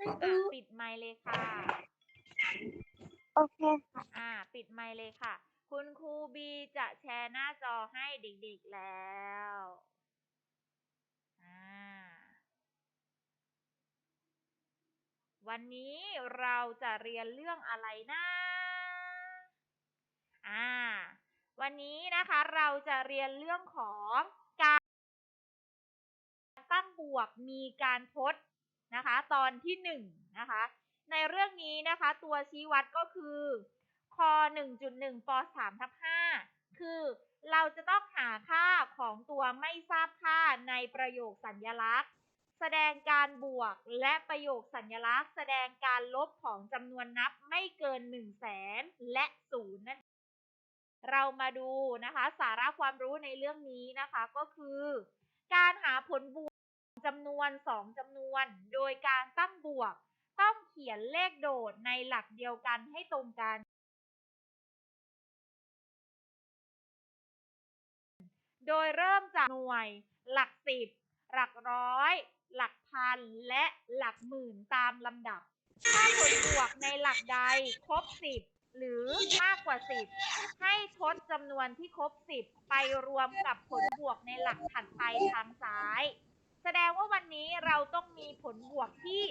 อะปิดไมค์เลยค่ะ โอเคค่ะ อ่า ปิดไมค์เลยค่ะ คุณครูบีจะแชร์หน้าจอให้เด็กๆแล้วอ่าวันนี้เราจะเรียนเรื่องอะไรนะอ่า วันนี้นะคะเราจะเรียนเรื่องของการตั้งบวกมีการทด นะคะ ตอนที่หนึ่งนะคะ ในเรื่องนี้นะคะตัวชี้วัดก็คือค1.1ป3ทับ5คือเราจะต้องหาค่าของตัวไม่ทราบค่าในประโยคสัญลักษณ์ แสดงการบวกและประโยคสัญลักษณ์ แสดงการลบของจำนวนนับไม่เกิน 1 0 0 0 0แสนและศูนย์นเรามาดูนะคะ สาระความรู้ในเรื่องนี้นะคะก็คือ การหาผลบวก จำนวน 2จำนวน โดยการตั้งบวก ต้องเขียนเลขโดดในหลักเดียวกันให้ตรงกัน โดยเริ่มจากหน่วย หลักสิบ หลักร้อย หลักพัน และหลักหมื่นตามลำดับ ถ้าผลบวกในหลักใดครบสิบหรือมากกว่าสิบให้ทดจำนวนที่ครบสิบไปรวมกับผลบวกในหลักถัดไปทางซ้าย แสดงว่าวันนี้เราต้องมีผลบวกที่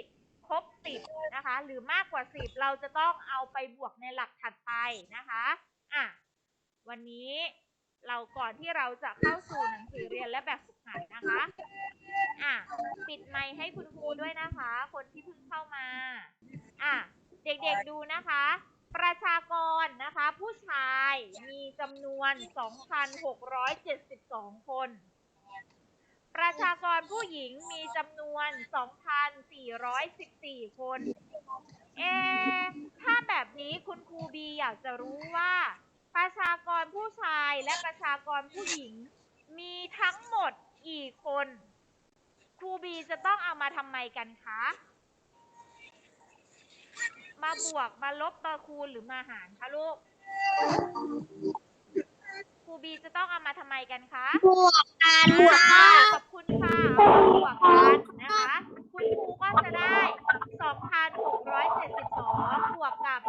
ครบสิบนะคะ หรือมากกว่าสิบเราจะต้องเอาไปบวกในหลักถัดไปนะคะอะวันนี้เราก่อนที่เราจะเข้าสู่หนังสือเรียนและแบบฝึกหัดนะคะอะปิดไมค์ให้คุณครูด้วยนะคะ คนที่เพิ่งเข้ามาอะเด็กๆดูนะคะ ประชากรนะคะ ผู้ชายมีจำนวน 2,672 คน ประชากรผู้หญิงมีจำนวน 2,414 คน เอ ถ้าแบบนี้คุณครูบีอยากจะรู้ว่า ประชากรผู้ชายและประชากรผู้หญิง มีทั้งหมดกี่คน ครูบีจะต้องเอามาทำไมกันคะ มาบวกมาลบมาคูณหรือมาหารคะลูก รูบีจะต้องเอามาทำไมกันคะบวกกันอ่าค่ะขอบคุณค่ะเอามาบวกกันนะคะ คุณครูก็จะได้ 2,672บวกกับ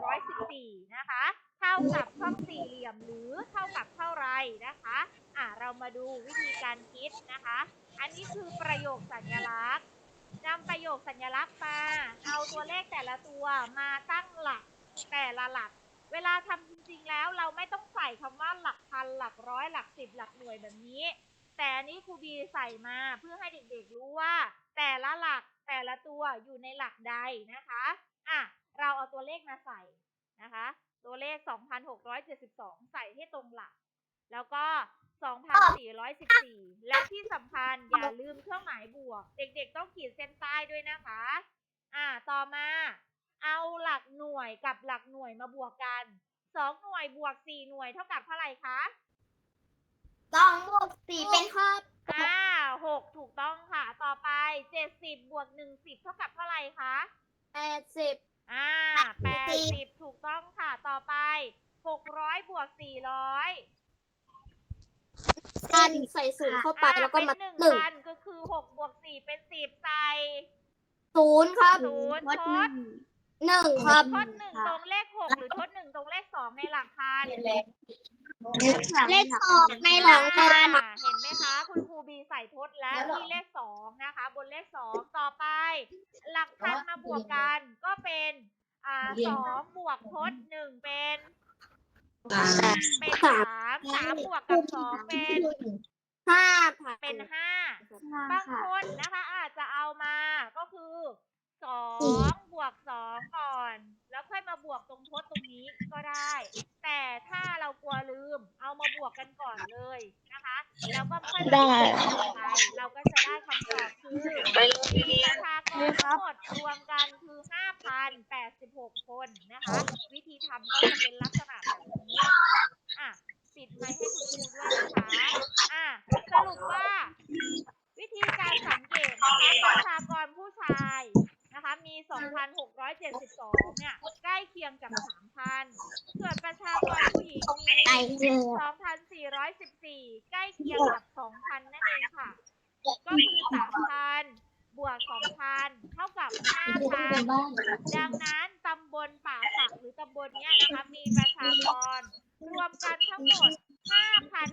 2,414 นะคะ เท่ากับช่องสี่เหลี่ยมหรือเท่ากับเท่าไรนะคะ อะเรามาดูวิธีการคิดนะคะ อันนี้คือประโยคสัญลักษณ์นำประโยคสัญลักษณ์มา เอาตัวเลขแต่ละตัวมาตั้งหลักแต่ละหลัก เวลาทำจ ริง ๆ แล้วเราไม่ต้องใส่คำว่าหลักพันหลักร้อยหลักสิบหลักหน่วยแบบนี้ แต่อันนี้ครูบีใส่มาเพื่อให้เด็กๆรู้ว่า แต่ละหลักแต่ละตัวอยู่ในหลักใดนะคะอะเราเอาตัวเลขมาใส่นะคะ ตัวเลข 2,672 ใส่ให้ตรงหลัก แล้วก็ 2,414 และที่สำคัญอย่าลืมเครื่องหมายบวก เด็กๆต้องขีดเส้นใต้ด้วยนะคะ อ่า ต่อมา เอาหลักหน่วยกับหลักหน่วยมาบวกกัน สองหน่วยบวกสี่หน่วยเท่ากับเท่าไหร่คะสองบวกสี่เป็นข้ออ่าหกถูกต้องค่ะ ต่อไปเจ็ดสิบบวกหนึ่งสิบเท่ากับเท่าไหร่คะแปดสิบอ่าแปดสิบถูกต้องค่ะ ต่อไปหกร้อยบวกสี่ร้อยพันใส่ศูนย์เข้าไปแล้วก็มาเป็นหนึ่งหนึ่งพันก็คือหกบวกสี่เป็นสิบใส่ศูนย์ครับศูนย์ทด หนึ่งครับทดหนึ่งตรงเลขหกหรือทดหนึ่งตรงเลขสองในหลักพันเลขสองในหลังพันอ่าเห็นไหมคะ คุณครูบีใส่ทดแล้วที่เลขสองนะคะ บนเลขสองต่อไป หลักพันมาบวกกันก็เป็นอ่าสองบวกทดหนึ่งเป็นเป็นสามสามบวกกับสองเป็นห้าพันเป็นห้าบางคนนะคะ อาจจะเอามาก็คือ สองบวกสองก่อน แล้วค่อยมาบวกตรงทดตรงนี้ก็ได้ แต่ถ้าเรากลัวลืม เอามาบวกกันก่อนเลยนะคะ แล้วก็ค่อยมาบวกไปเราก็จะได้คำตอบคือประชากรทั้งหมดรวมกันคือ 5,086 คนนะคะ วิธีทำก็จะเป็นลักษณะแบบนี้ อะ ปิดไมค์ให้คุณครูด้วยนะคะ อะ สรุปว่า วิธีการสังเกตนะคะประชากรผู้ชายนะคะ มี 2,672 เนี่ย ใกล้เคียงกับ 3,000 ส่วนประชากรผู้หญิงมี ไอเดีย 2,414 ใกล้เคียงกับ 2,000 นั่นเองค่ะ ก็คือ 3,000 บ บวกสองพันเท่ากับห้าพัน ดังนั้นตำบลป่าสักหรือตำบลเนี้ยนะคะมีประชากร รวมกันทั้งหมด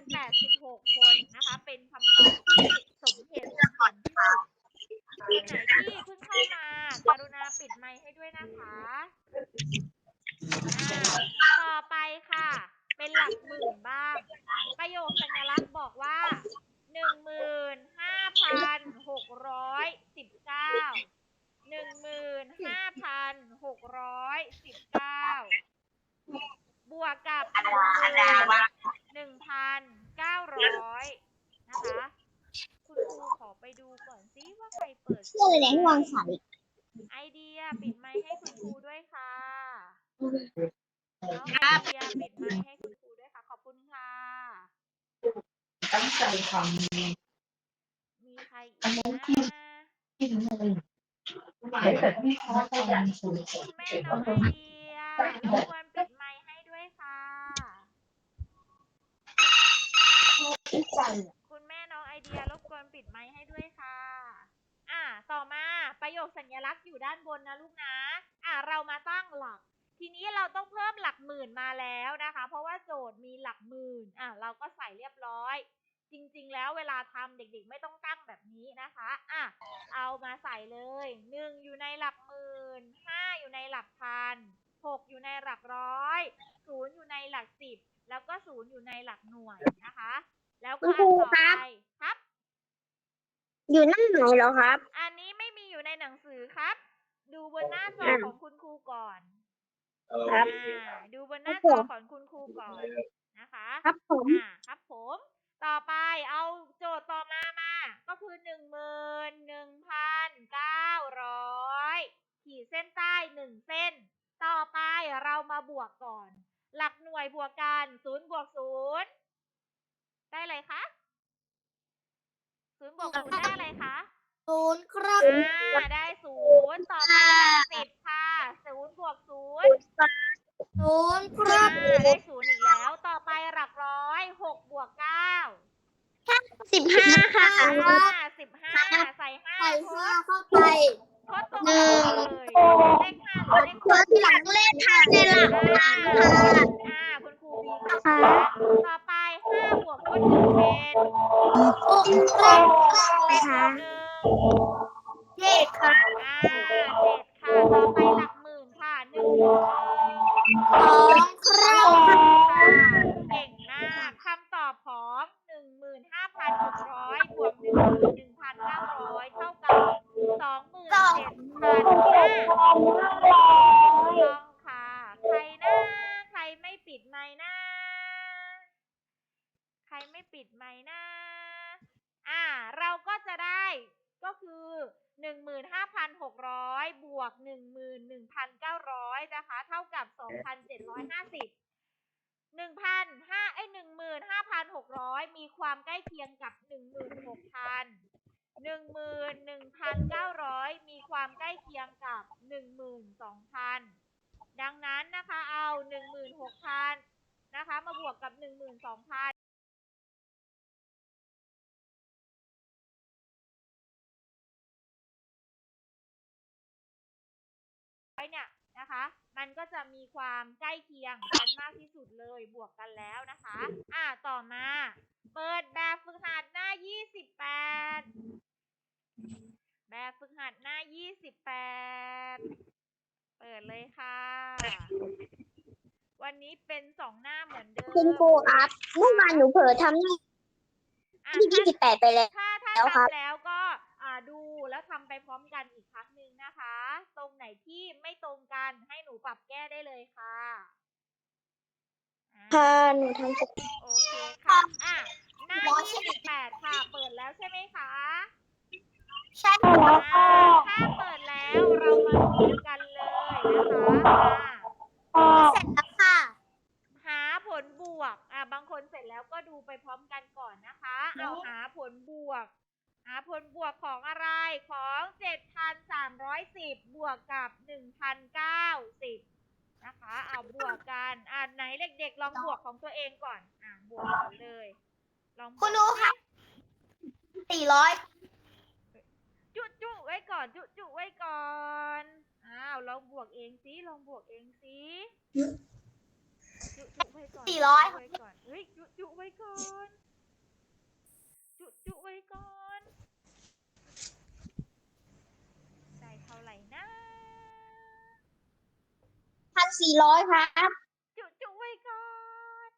5,086 คนนะคะ เป็นคำตอบที่สมเหตุสมผลที่สุดคนไหนที่เพิ่งเข้ามา กรุณา ปิดไมค์ให้ด้วยนะคะอ่าต่อไปค่ะ เป็นหลักหมื่นบ้าง ประโยคสัญลักษณ์บอกว่า หนึ่งหมื่นห้าพันหกร้อยสิบเก้า หนึ่งหมื่นห้าพันหกร้อยสิบเก้า บวกกับหนึ่งหมื่นหนึ่งพันเก้าร้อยนะคะ คุณครูขอไปดูก่อนซิว่าใครเปิด เชื่อเลยนะที่วางสาย ไอเดียปิดไมค์ให้คุณครูด้วยค่ะน้องไอเดียปิดไมค์ให้คุณครูด้วยค่ะ ขอบคุณค่ะ ตั้งใจท มีใครอีกนะำที่เลยแต่ที่เขาต้องการสูง คุณแม่ น้องไอเดียรบกวนปิดไมค์ให้ด้วยค่ะ คุณแม่น้องไอเดียรบกวนปิดไมค์ให้ด้วยค่ะ อ่า ต่อมาประโยคสัญลักษณ์อยู่ด้านบนนะลูกนะ อ่า เรามาตั้งหลัก ทีนี้เราต้องเพิ่มหลักหมื่นมาแล้วนะคะ เพราะว่าโจทย์มีหลักหมื่น อ่าเราก็ใส่เรียบร้อยจริง ๆ แล้วเวลาทำเด็กๆ ไม่ต้องตั้งแบบนี้นะคะ อะ เอามาใส่เลยหนึ่งอยู่ในหลัก หมื่นห้าอยู่ในหลักพันหกอยู่ในหลักร้อยศูนย์อยู่ในหลักสิบ แล้วก็ศูนย์อยู่ในหลักหน่วยนะคะ แล้วก็อันต่อไปครับ อยู่หน้าไหนเหรอครับ อันนี้ไม่มีอยู่ในหนังสือครับ ดูบนหน้าจอของคุณครูก่อนครับอ่าดูบนหน้าครัจบอผมของคุณครูก่อนนะคะ ครับผมอ่าครับผม ต่อไปเอาโจทย์ต่อมามา นใต้หนึ่งเส้น ต่อไปเรามาบวกก่อน หลักหน่วยบวกกันศูนย์บวกศูนย์ได้อะไรคะศูนย์บวกศูนย์ได้อะไรคะศูนย์ครับอ่าได้ศูนย์ต่อไปหลักสิบค่ะศูนย์บวกศูนย์ศูนย์คอ่ารับได้ศูนย์อีกแล้วต่อไปหลักร้อยหกบวกเก้าสิบห้าค่ะอ่าสิบห้าใส่ห้าใส่ทห้าดเข้าไป ทดตรงหนึ่นี้งเลยเลขห้าหรือเลขหกที่หลังเลขห้าในหลักอ่าพันค่ะอ่าคุณครูบีค่ะต่อไปห้าบวกทดหนึ่งเป็นหกครับเป็นค่หนึ่งเจ็ดค่ะอ่าเจ็ดค่ะต่อไปหลักหมื่นค่ะหนึ่งสอง เนี่ยนะคะ มันก็จะมีความใกล้เคียงกันมากที่สุดเลยบวกกันแล้วนะคะ อ่าต่อมา เปิดแบบฝึกหัดหน้า 28 แบบฝึกหัดหน้า 28 เปิดเลยค่ะ วันนี้เป็นสองหน้าเหมือนเดิมคุณครูครับเมื่อวานหนูเผลอทำหน้าอะที่ยี่สิบแปดไปแล้ว ถ้าถ้าแล้วครับทำแล้วก็อ่า ดูแล้วทำไปพร้อมกันอีกครั้งหนึ่งนะคะ ตรงไหนที่ไม่ตรงกันให้หนูปรับแก้ได้เลยค่ะอ่าค่ะหนูทำเสร็จโอเคค่ะอะหน้า28ค่ะ เปิดแล้วใช่ไหมคะใช่แล้วอ่าถ้าเปิดแล้วเรามาดูกันเลยนะคะอ่าเสร็จแล้วค่ะ หาผลบวก อะบางคนเสร็จแล้วก็ดูไปพร้อมกันก่อนนะคะ เอาหาผลบวก หาผลบวกของอะไรของ 7,310 บวกกับ 1,090 นะคะ เอาบวกกัน อะไหนเด็กๆ ลองบวกของตัวเองก่อน อะบวกกันเลย ลองบวกคุณดูค่ะสี่ร้อยจุจุไว้ก่อน จุจุไว้ก่อน อ้าว ลองบวกเองสิ ลองบวกเองสิจุจุไว้ก่อนสี่ร้อยจุไว้ก่อนเฮ้ย จุจุไว้ก่อน จุจุไว้ก่อนได้เท่าไหร่นะ พั นสี่ร้อยครับจุจุไว้ก่อน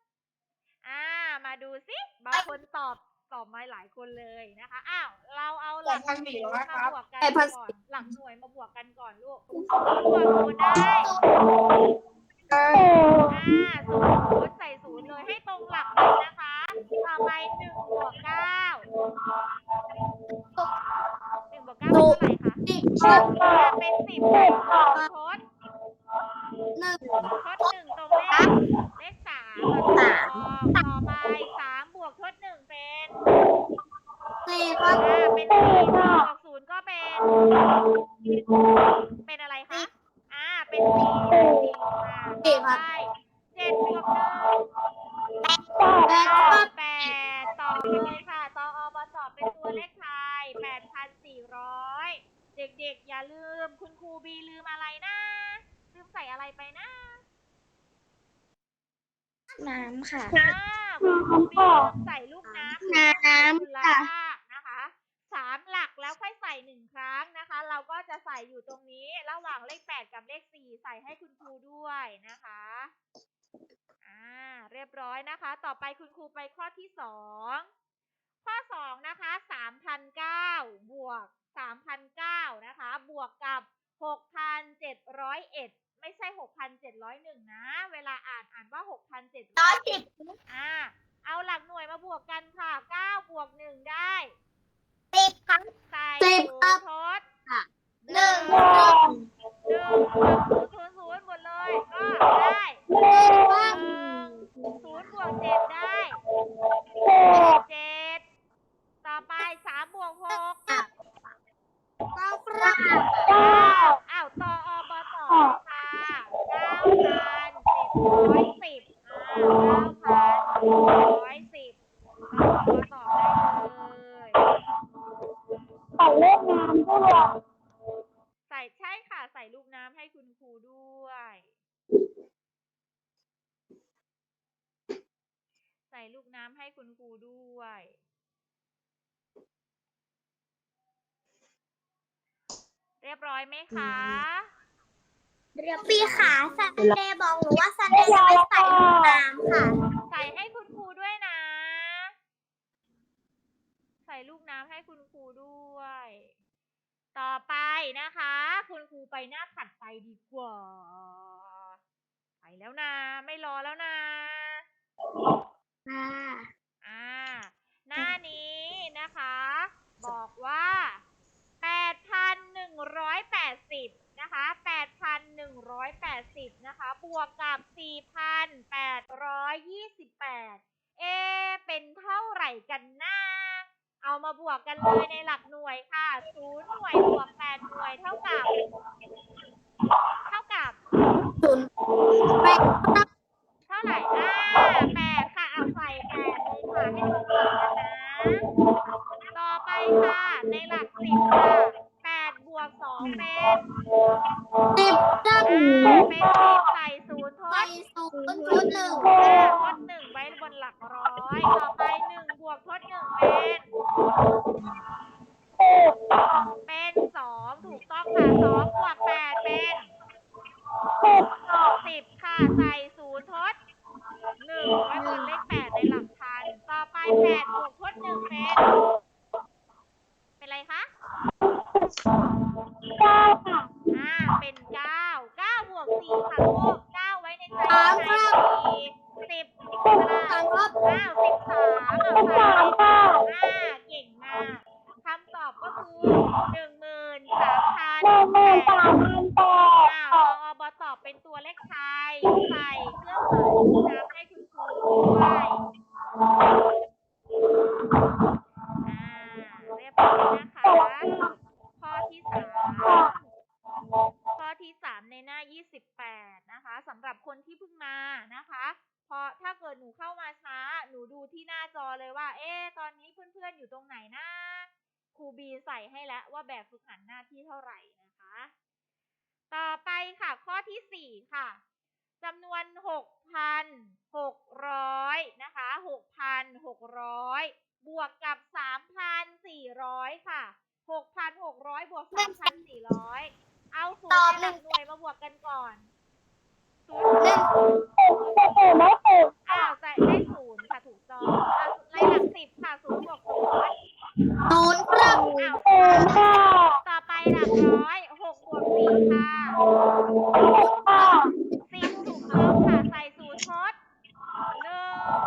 อ่า มาดูสิบางคนตอบตอบมาหลายคนเลยนะคะ อ้าว เราเอาหลักพันสี่ร้อยครับมาบวกกันไอ้พันก่อนหลักหน่วยมาบวกกันก่อนลูกบวกศูนย์ได้อ่าศูนย์ใส่ศูนย์เลยให้ตรงหลักเลยนะคะ ต่อไปหนึ่งบวกเก้าหนึ่งบวกเก้าเป็นเท่าไหร่คะสิบอ่าเป็นสิบเป็นสองทด หนึ่งทดหนึ่งตรงเลขเลขสามต่อต่อไปสามบวกทดหนึ่งเป็นสี่ครับอ่าเป็นสี่บวกศูนย์ก็เป็น ไรไปนะน้ำค่ะ อ่าคุณครูบีลืมใส่ลูกน้ำน้ำคุณละค่ะ ภาคนะคะสามหลักแล้วค่อยใส่หนึ่งครั้งนะคะ เราก็จะใส่อยู่ตรงนี้ระหว่างเลขแปดกับเลขสี่ใส่ให้คุณครูด้วยนะคะอ่าเรียบร้อยนะคะ ต่อไปคุณครูไปข้อที่สองข้อสองนะคะสามพันเก้าบวกสามพันเก้านะคะ บวกกับหกพันเจ็ดร้อยเอ็ด ไม่ใช่หกพันเจ็ดร้อยหนึ่งนะ เวลาอ่านอ่านว่าหกพันเจ็ดร้ร้ออยยสิบอ่า เอาหลักหน่วยมาบวกกันค่ะ9บวก1ได้สิบครับ ใส่สิบศูครันบย์ทดค่ะหหนึ่นึ่งงหนึ่งหนึ่งศูนย์ศูนย์ศูนย์หมดเลย ก็ได้หนึ่งหครับนึ่งศูนย์บวกเจ็ดได้เจ็ คะปีขาซันเดย์บอกหนูว่าซันเดย์จะไปใส่ลูกน้ำค่ะ ใส่ให้คุณครูด้วยนะ ใส่ลูกน้ำให้คุณครูด้วย ต่อไปนะคะ คุณครูไปหน้าถัดไปดีกว่า ไปแล้วนะ ไม่รอแล้วนะค่ะ อ่า หน้านี้นะคะ บอกว่า 8,180นะคะ8,180นะคะ บวกกับ 4,828 เอ เป็นเท่าไหร่กันนะเอามาบวกกันเลยในหลักหน่วยค่ะ0หน่วยบวก8หน่วยเท่ากับ เท่ากับศูนย์แปดเท่าไหร่อ่าแปดค่ะ เอาใส่แปดเลยค่ะให้ตรงกันนะ ต่อไปค่ะ ในหลักสิบค่ะ องเป็นสิบครับอ่าเป็นสิบใส่ศูนย์ทใส่ดศูนย์ชุดหนึ่งอ่าทดหนึ่งไว้บนหลักร้อย ต่อไปหนึ่งบวกทดหนึ่งเป็น เป็นสองถูกต้องค่ะสองบวก 28 นะคะสำหรับคนที่เพิ่งมานะคะพอถ้าเกิดหนูเข้ามาช้า หนูดูที่หน้าจอเลยว่า เอ๊ตอนนี้เพื่อนๆอยู่ตรงไหนนะครูบีใส่ให้แล้วว่าแบบฝึกหัดหน้าที่เท่าไหร่นะคะ ต่อไปค่ะข้อที่ 4 ค่ะจำนวน 6,600 นะคะ 6,600 บวกกับ 3,400 ค่ะ 6,600 บวก 3,400 เอาศูนตอบย์ในหลักหนึ่งหน่วยมาบวกกันก่อนศูนหนึ่งย์ไม่ถูกอ้าวใส่ได้ศูนย์ค่ะถูกต้องอะในหลักสิบค่ะศูนย์บวกศูนย์ ศูนย์ครับอ้าวต่อไปหลักร้อยหกบวกสี่ค่ะสิบถูกต้องค่ะ ใส่ศูนย์ทด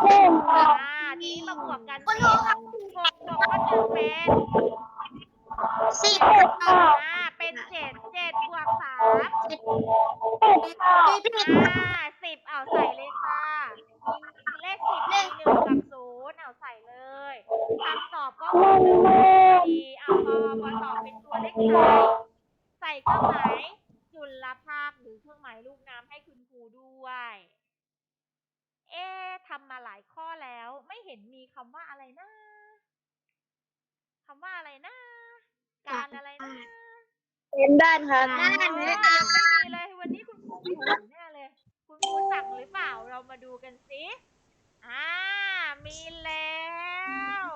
หนึ่งอ่าทีนี้มาบวกกันคุณสิครูครับหกบวกทดหนึ่งเป็นสิบครับ สิบ อ่าสิบเอาใส่เลยค่ะมีเลขสิบมีหนึ่งกับศูนย์เอาใส่เลยคำตอบก็คือหนึ่งดีเอาพอพอตอบเป็นตัวเลขไทยใส่เครื่องหมายจุลภาคหรือเครื่องหมายลูกน้ำให้คุณครูด้วย เอ๊ะทำมาหลายข้อแล้ว ไม่เห็นมีคำว่าอะไรนะคำว่าอะไรนะ การอะไรนะ เป็นด้านครับ อ๋อ ด้าน ไม่ นี้ มีเลยวันนี้คุณครูไม่อยู่แน่เลย คุณครูสั่งหรือเปล่าเรามาดูกันสิอ่ามีแล้ว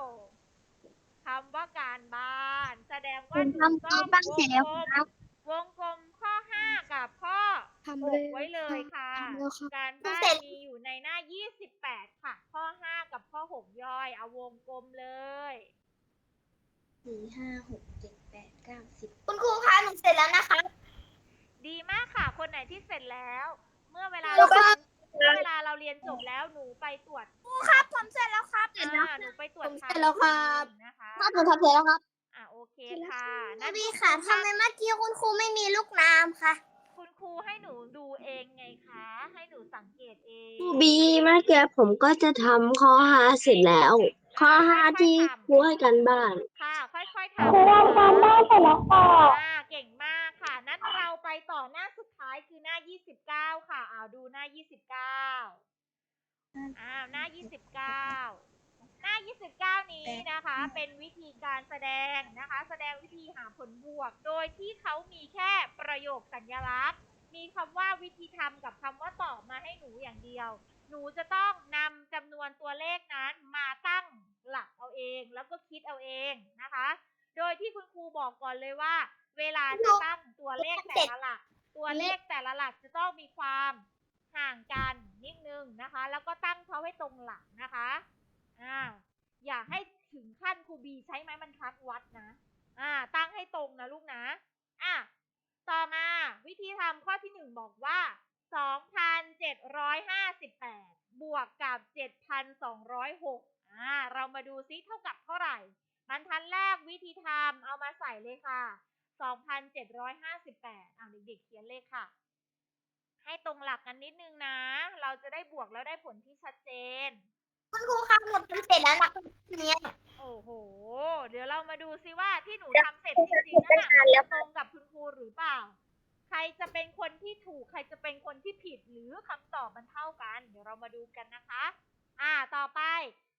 คำว่าการบ้าน แสดงว่าถูกต้องวงกลมวงกลมข้อห้ากับข้อห ทำกเลยไว้เลยค่ะ ทำแล้วครับการบ้าเสร็นจมีอยู่ในหน้า 28 ค่ะ ข้อ 5 กับข้อ 6 ย่อย เอาวงกลมเลย สี่ห้าหกเจ็ดแปดเก้าสิบคุณครูคะหนูเสร็จแล้วนะคะ ดีมากค่ะ คนไหนที่เสร็จแล้ว เมื่อเวลาแล้เราวก็ เมื่อเวลาเราเรียนจบแล้วหนูไปตรวจครับผมเสร็จแล้วครับเสร็จแล้วอ่าหนูไปตรวจผมเสร็จแล้วครับ นะคะครับผมทำเสร็จแล้วครับ อ่าโอเคค่ะนาบีค่ะทำไมเมื่อกี้คุณครูไม่มีลูกน้ำคะ คุณครูให้หนูดูเองไงคะ ให้หนูสังเกตเองครูบีเมื่อกี้ผมก็จะทำข้อห้าเสร็จแล้ว ข้อห้าที่ครูให้กันบ้านค่ะ ค่อยๆทำนะคะอ่าเก่งมากค่ะ นั้นเราไปต่อหน้าสุดท้ายคือหน้า29ค่ะเอาดูหน้า29อ้าวหน้า29หน้า 29 นี้นะคะ เป็นวิธีการแสดงนะคะ แสดงวิธีหาผลบวก โดยที่เขามีแค่ประโยคสัญลักษณ์ มีคำว่าวิธีทำกับคำว่าตอบมาให้หนูอย่างเดียว หนูจะต้องนำจำนวนตัวเลขนั้นมาตั้งหลักเอาเอง แล้วก็คิดเอาเองนะคะ โดยที่คุณครูบอกก่อนเลยว่า เวลาจะตั้งตัวเลขแต่ละหลัก ตัวเลขแต่ละหลักจะต้องมีความห่างกันนิดนึงนะคะ แล้วก็ตั้งเขาให้ตรงหลักนะคะ อ่า อย่าให้ถึงขั้นครูบีใช้ไม้บรรทัดวัดนะ อ่า ตั้งให้ตรงนะลูกนะ อะ ต่อมาวิธีทำข้อที่หนึ่งบอกว่า 2,758 บวกกับ 7,206 อ่า เรามาดูซิเท่ากับเท่าไหร่บรรทัดแรกวิธีทำเอามาใส่เลยค่ะ 2,758เอาเด็กๆเขียนเลยค่ะ ให้ตรงหลักกันนิดนึงนะ เราจะได้บวกแล้วได้ผลที่ชัดเจน คุณครูคะหนูทำเสร็จแล้วนะคะเนี่ยโอ้โห เดี๋ยวเรามาดูซิว่าที่หนูทำเสร็จจริงๆนั่นน่ะมันจะตรงกับคุณครูหรือเปล่า ใครจะเป็นคนที่ถูก ใครจะเป็นคนที่ผิดหรือคำตอบมันเท่ากัน เดี๋ยวเรามาดูกันนะคะ อ่า ต่อไป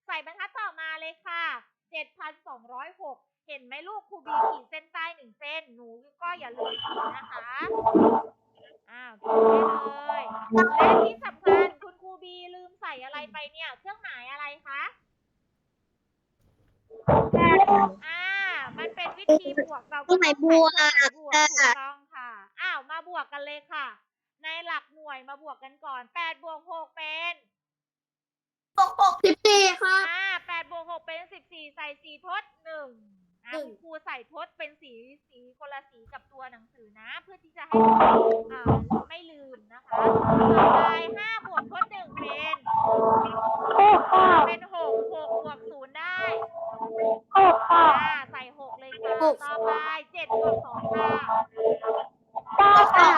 ใส่บรรทัดต่อมาเลยค่ะ 7,206 เห็นไหมลูกครูบีขีดเส้นใต้หนึ่งเส้น หนูก็อย่าลืมขีดนะคะ อ้าวขีดได้เลย และที่สำคัญ บีลืมใส่อะไรไปเนี่ย เครื่องหมายอะไรคะอ่า มันเป็นวิธีบวกเราก็ต้องใส่เครื่องหมายบวกถูกต้องค่ะ อ้าวมาบวกกันเลยค่ะ ในหลักหน่วยมาบวกกันก่อนแปดบวกหกเป็นปกปกสิบสี่ครับอ่าแปดบวกหกเป็นสิบสี่ใส่สี่ทดหนึ่งอ่าห นึ่งคุณครูใส่ทดเป็นสีสีคนละสีกับตัวหนังสือนะ เพื่อที่จะให้อ่าไม่ลืมนะคะต่อไปห้าบวกทดหนึ่งเป็นเป็นหกหกบวกศูนย์ได้อ่าใส่หกเลยค่ะหกต่อไปเจ็ดบวกสองค่ะ เก้า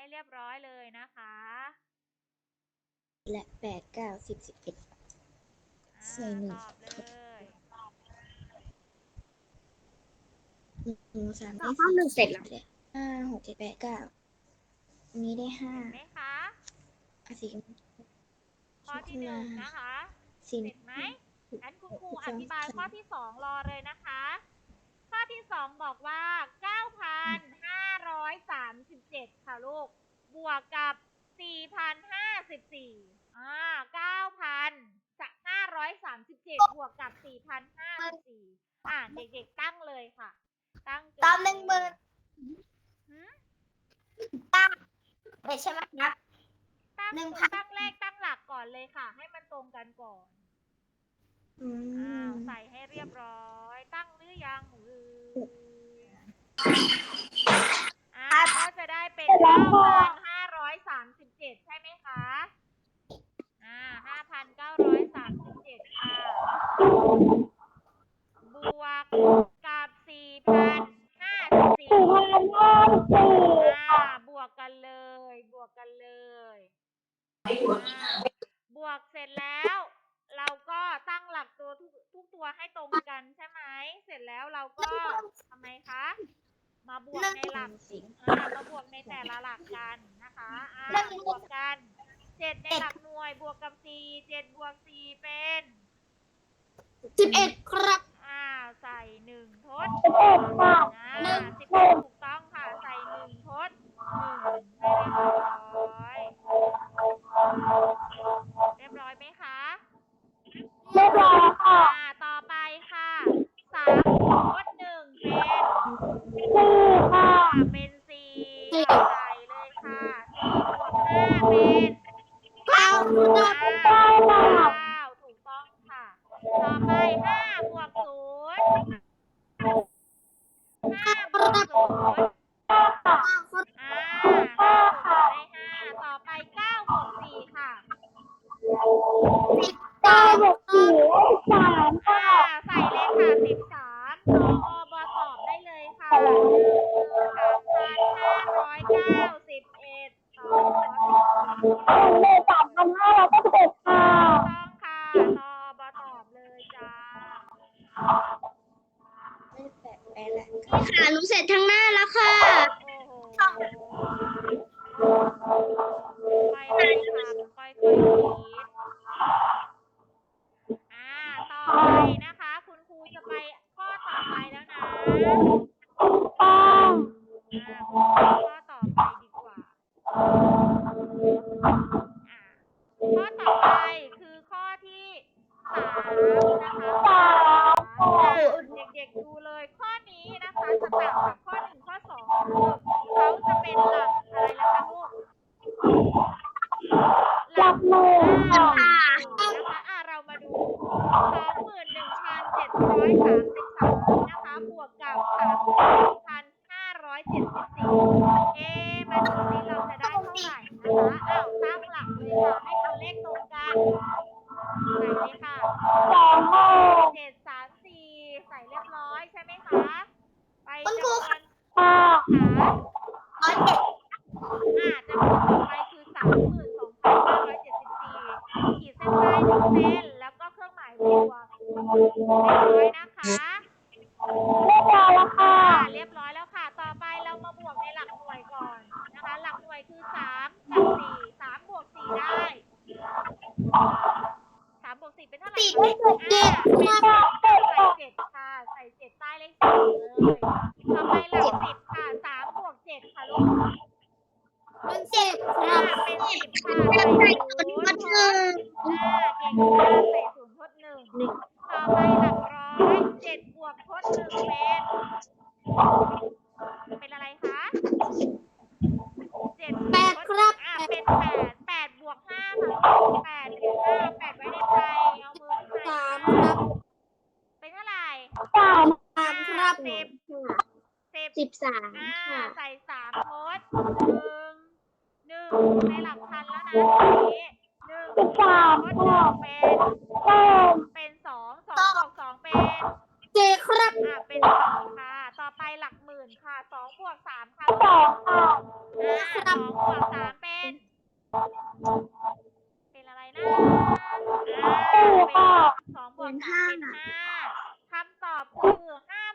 ให้เรียบร้อยเลยนะคะ และแปดเก้าสิบสิบเอ็ดใส่หนึ่งเลยหนึ่งสามสี่ห้ห้าหกเจ็ดแปดเก้านี้ได้ห้าไหมคะสีข้อที่หนึ่งนะคะ สีเสร็จไหมงั้นคุณครูอธิบายข้อที่สองรอเลยนะคะ ข้อที่สองบอกว่าเก้าพัน้อยสามสิบเจ็ดค่ะลูก บวกกับสี่พันห้า4,054อ่าพันจากห้าร้อยสามสิบเจ็ดบวกกับ 4,054อ่าเด็กๆตั้งเลยค่ะ ตั้งตามหนึ่งหมื่นตั้งไปใช่ไหมครับตั้งหนึ่งพันตั้งแรกตั้งหลักก่อนเลยค่ะ ให้มันตรงกันก่อนอ้าวใส่ให้เรียบร้อย ตั้งหรือยังอ อาก็จะได้เป็นเก้าพันห้าร้อยสามสิบเจ็ดใช่ไหมคะ อ่าห้าพันเก้าร้อยสามสิบเจ็ดค่ะ บวกกับสี่พันห้าสิบสี่อ่าบวกกันเลย บวกกันเลยบวกเสร็จแล้ว เราก็ตั้งหลักตัวทุกทุกตัวให้ตรงกันใช่ไหม เสร็จแล้วเราก็ทำไมคะาบวกในหลักอ่ามาบวกในแต่ละหลักกันนะคะอ่าบวกกันเจ็ดในหลักหน่วยบวกกับสี่เจ็ดบวกสี่เป็นสิบเอ็ดครับ อ่าใส่หนึ่งทดสิบเอ็ดค่ะ thằng này กับ 3,574 Thank you.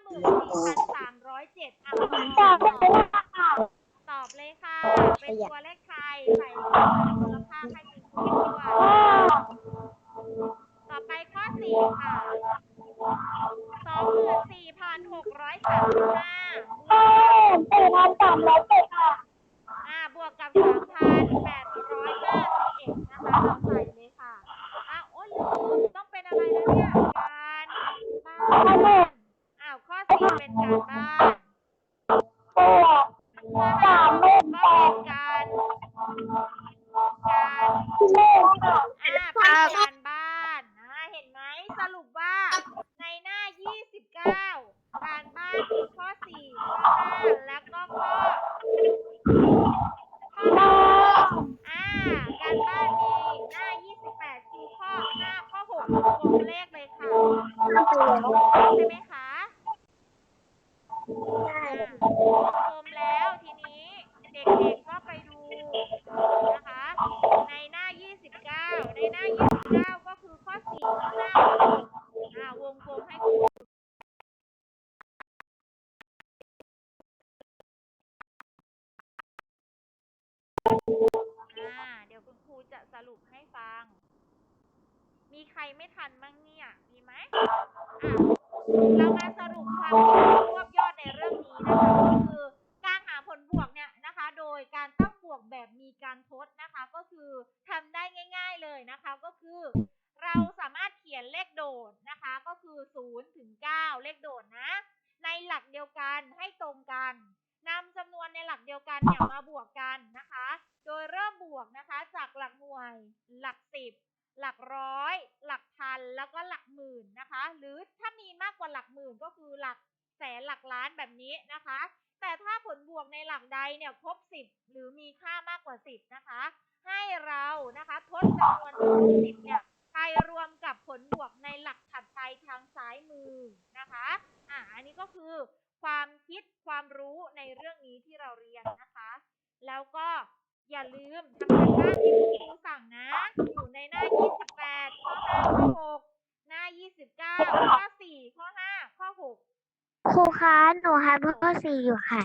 หมื่งสี่พันสามร้อยเจ็ดอะตอบเลยค่ะ เป็นตัวเลขไทยใส่ 9 เลขโดดนะ ในหลักเดียวกันให้ตรงกันนำจำนวนในหลักเดียวกันเนี่ยมาบวกกันนะคะ โดยเริ่มบวกนะคะจากหลักหน่วย หลักสิบหลักร้อย หลักพัน แล้วก็หลักหมื่นนะคะ หรือถ้ามีมากกว่าหลักหมื่นก็คือหลักแสนหลักล้านแบบนี้นะคะ แต่ถ้าผลบวกในหลักใดเนี่ยครบ 10 หรือมีค่ามากกว่า 10 นะคะ ให้เรานะคะทดจำนวนถึง10เนี่ย ไปรวมกับผลบวกในหลักถัดไปทางซ้ายมือนะคะอ่าอันนี้ก็คือความคิดความรู้ในเรื่องนี้ที่เราเรียนนะคะ แล้วก็อย่าลืมทำการบ้านที่คุณครูสั่งนะ อยู่ในหน้า 28 ข้อ 5 ข้อ 6 หน้า 29 ข้อ 4 ข้อ 5 ข้อ 6 ครูคะหนูทำข้อสี่อยู่ค่ะ